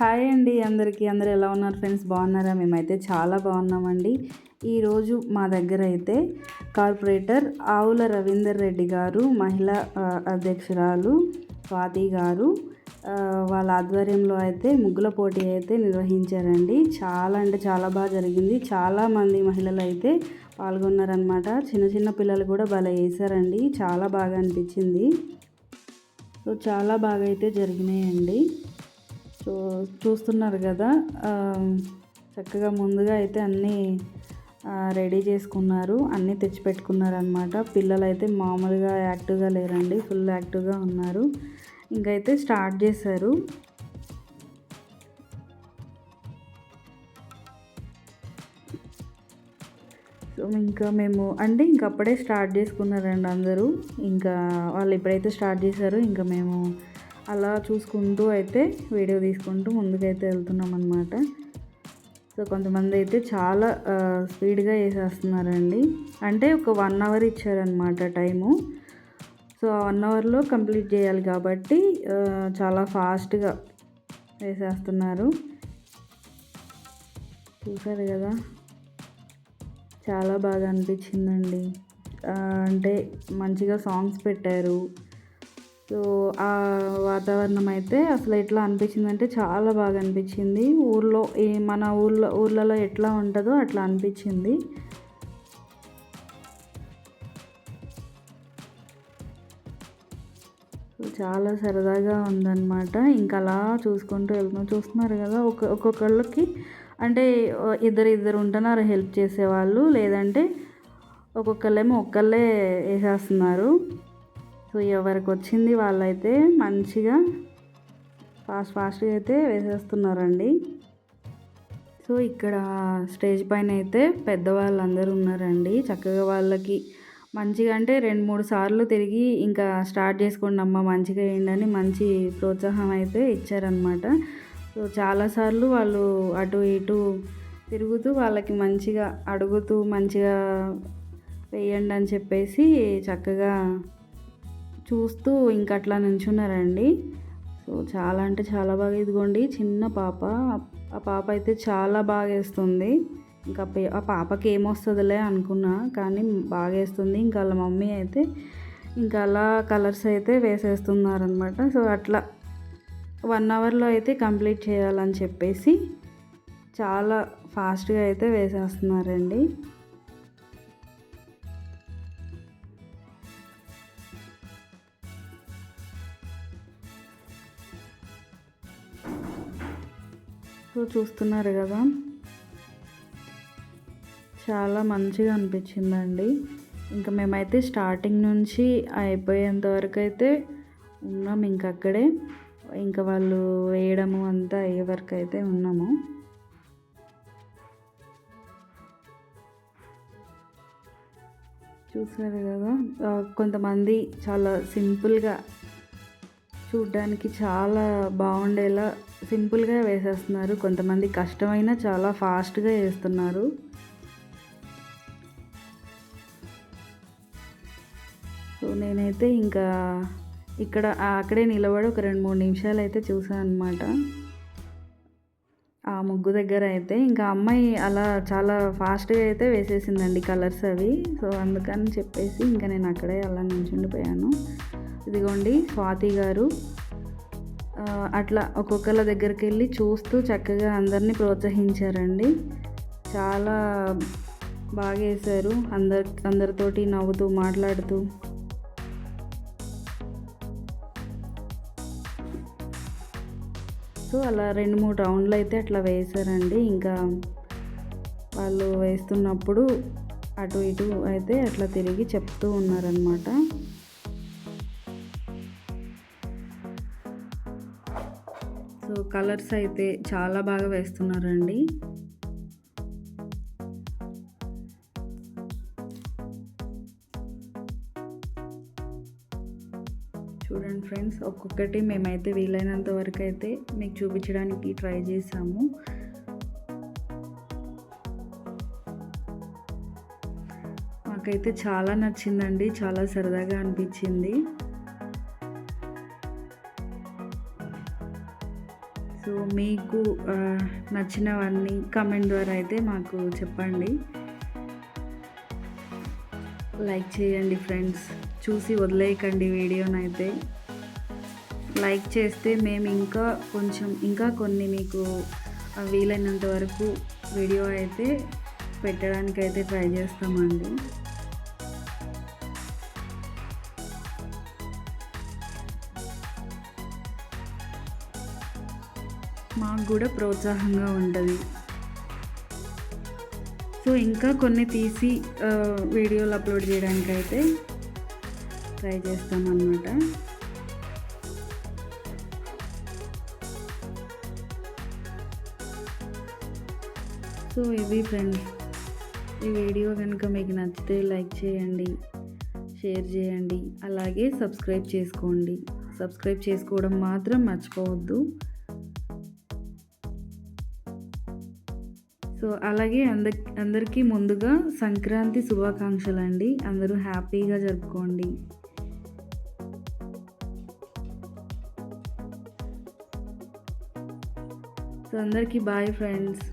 Hi అండి అందరికీ. అందరూ ఎలా ఉన్నారు ఫ్రెండ్స్? బాగున్నారా? మేమైతే చాలా బాగున్నామండి. ఈరోజు మా దగ్గర అయితే కార్పొరేటర్ ఆవుల రవీందర్ రెడ్డి గారు మహిళా అధ్యక్షురాలు స్వాతి గారు వాళ్ళ ఆధ్వర్యంలో అయితే ముగ్గుల పోటీ అయితే నిర్వహించారండి. చాలా అంటే చాలా బాగా జరిగింది. చాలామంది మహిళలు అయితే పాల్గొన్నారనమాట చిన్న చిన్న పిల్లలు కూడా భలే వేశారండి. చాలా బాగా అనిపించింది. సో చాలా బాగా అయితే జరిగినాయండి. చూస్తున్నారు కదా చక్కగా ముందుగా అయితే అన్నీ రెడీ చేసుకున్నారు అన్నీ తెచ్చిపెట్టుకున్నారు అనమాట పిల్లలు అయితే మామూలుగా యాక్టివ్గా లేరండి ఫుల్ యాక్టివ్గా ఉన్నారు. ఇంకైతే స్టార్ట్ చేశారు. సో ఇంకా మేము అంటే ఇంక అప్పుడే స్టార్ట్ చేసుకున్నారండి అందరూ. ఇంకా వాళ్ళు ఎప్పుడైతే స్టార్ట్ చేశారో ఇంకా మేము అలా చూసుకుంటూ అయితే వీడియో తీసుకుంటూ ముందుకైతే వెళ్తున్నాం అనమాట సో కొంతమంది అయితే చాలా స్పీడ్గా వేసేస్తున్నారండి అంటే ఒక వన్ అవర్ ఇచ్చారనమాట టైము. సో ఆ వన్ అవర్లో కంప్లీట్ చేయాలి కాబట్టి చాలా ఫాస్ట్గా వేసేస్తున్నారు చూసారు కదా? చాలా బాగా అనిపించిందండి. అంటే మంచిగా సాంగ్స్ పెట్టారు. సో ఆ వాతావరణం అయితే అసలు ఎట్లా అనిపించిందంటే చాలా బాగా అనిపించింది. ఊర్లో ఈ మన ఊర్లో ఊర్లలో ఎట్లా ఉంటుందో అట్లా అనిపించింది. చాలా సరదాగా ఉందన్నమాట. ఇంకా అలా చూసుకుంటూ వెళ్తున్నాం. చూస్తున్నారు కదా ఒక ఒక్కొక్కళ్ళకి అంటే ఇద్దరు ఇద్దరు ఉంటున్నారు హెల్ప్ చేసేవాళ్ళు. లేదంటే ఒక్కొక్కళ్ళేమో ఒక్కళ్ళే వేసేస్తున్నారు. సో ఎవరికి వచ్చింది వాళ్ళైతే మంచిగా ఫాస్ట్ ఫాస్ట్గా అయితే వేసేస్తున్నారండి. సో ఇక్కడ స్టేజ్ పైన అయితే పెద్దవాళ్ళు అందరూ ఉన్నారండి. చక్కగా వాళ్ళకి మంచిగా అంటే రెండు మూడు సార్లు తిరిగి ఇంకా స్టార్ట్ చేసుకోండి అమ్మ మంచిగా వేయండి మంచి ప్రోత్సాహం అయితే ఇచ్చారనమాట సో చాలాసార్లు వాళ్ళు అటు ఇటు తిరుగుతూ వాళ్ళకి మంచిగా అడుగుతూ మంచిగా వేయండి అని చెప్పేసి చక్కగా చూస్తూ ఇంక అట్లా నించున్నారండి. సో చాలా అంటే చాలా బాగా ఇదిగోండి చిన్న పాప. ఆ పాప అయితే చాలా బాగా వేస్తుంది. ఇంకా ఆ పాపకి ఏమొస్తుందిలే అనుకున్నా కానీ బాగా వేస్తుంది ఇంకా వాళ్ళ మమ్మీ అయితే ఇంకా అలా కలర్స్ అయితే వేసేస్తున్నారనమాట సో అట్లా వన్ అవర్లో అయితే కంప్లీట్ చేయాలని చెప్పేసి చాలా ఫాస్ట్గా అయితే వేసేస్తున్నారండి. సో చూస్తున్నారు కదా. చాలా మంచిగా అనిపించిందండి. ఇంకా మేమైతే స్టార్టింగ్ నుంచి అయిపోయేంత వరకు అయితే ఉన్నాం ఇంక అక్కడే. ఇంకా వాళ్ళు వేయడము అంతా అయ్యే వరకు అయితే ఉన్నాము. చూసారు కదా. కొంతమంది చాలా సింపుల్గా చూడ్డానికి చాలా బాగుండేలా సింపుల్గా వేసేస్తున్నారు. కొంతమంది కష్టమైనా చాలా ఫాస్ట్గా వేస్తున్నారు. సో నేనైతే ఇంకా ఇక్కడ అక్కడే నిలబడి ఒక రెండు మూడు నిమిషాలు అయితే చూసాను అనమాట ఆ ముగ్గు దగ్గర అయితే ఇంకా అమ్మాయి అలా చాలా ఫాస్ట్గా అయితే వేసేసిందండి కలర్స్ అవి. సో అందుకని చెప్పేసి ఇంకా నేను అక్కడే అలా నిల్చుండిపోయాను. ఇదిగోండి స్వాతి గారు. అట్లా ఒక్కొక్కళ్ళ దగ్గరికి వెళ్ళి చూస్తూ చక్కగా అందరినీ ప్రోత్సహించారండి. చాలా బాగా వేశారు అందరి అందరితోటి నవ్వుతూ మాట్లాడుతూ. సో అలా రెండు మూడు రౌండ్లు అయితే అట్లా వేశారండి. ఇంకా వాళ్ళు వేస్తున్నప్పుడు అటు ఇటు అయితే అట్లా తిరిగి చెప్తూ ఉన్నారనమాట కలర్స్ అయితే చాలా బాగా వేస్తున్నారండి. చూడండి ఫ్రెండ్స్ ఒక్కొక్కటి మేమైతే వీలైనంత వరకు అయితే మీకు చూపించడానికి ట్రై చేసాము. మాకైతే చాలా నచ్చిందండి చాలా సరదాగా అనిపించింది. మీకు నచ్చినవన్నీ కమెంట్ ద్వారా అయితే మాకు చెప్పండి. లైక్ చేయండి ఫ్రెండ్స్ చూసి వదిలేయకండి వీడియోనైతే. లైక్ చేస్తే మేము ఇంకా కొంచెం ఇంకా కొన్ని మీకు వీలైనంత వరకు వీడియో అయితే పెట్టడానికి అయితే ట్రై చేస్తామండి. కూడా ప్రోత్సాహంగా ఉంటుంది. సో ఇంకా కొన్ని తీసి వీడియోలు అప్లోడ్ చేయడానికి అయితే ట్రై చేస్తామన్నమాట. సో ఇది ఫ్రెండ్స్ ఈ వీడియో కనుక మీకు నచ్చితే లైక్ చేయండి షేర్ చేయండి అలాగే సబ్స్క్రైబ్ చేసుకోండి. సబ్స్క్రైబ్ చేసుకోవడం మాత్రం మర్చిపోవద్దు. సో అలాగే అంద అందరికీ ముందుగా సంక్రాంతి శుభాకాంక్షలు అండి అందరూ హ్యాపీగా జరుపుకోండి. సో అందరికీ బాయ్ ఫ్రెండ్స్.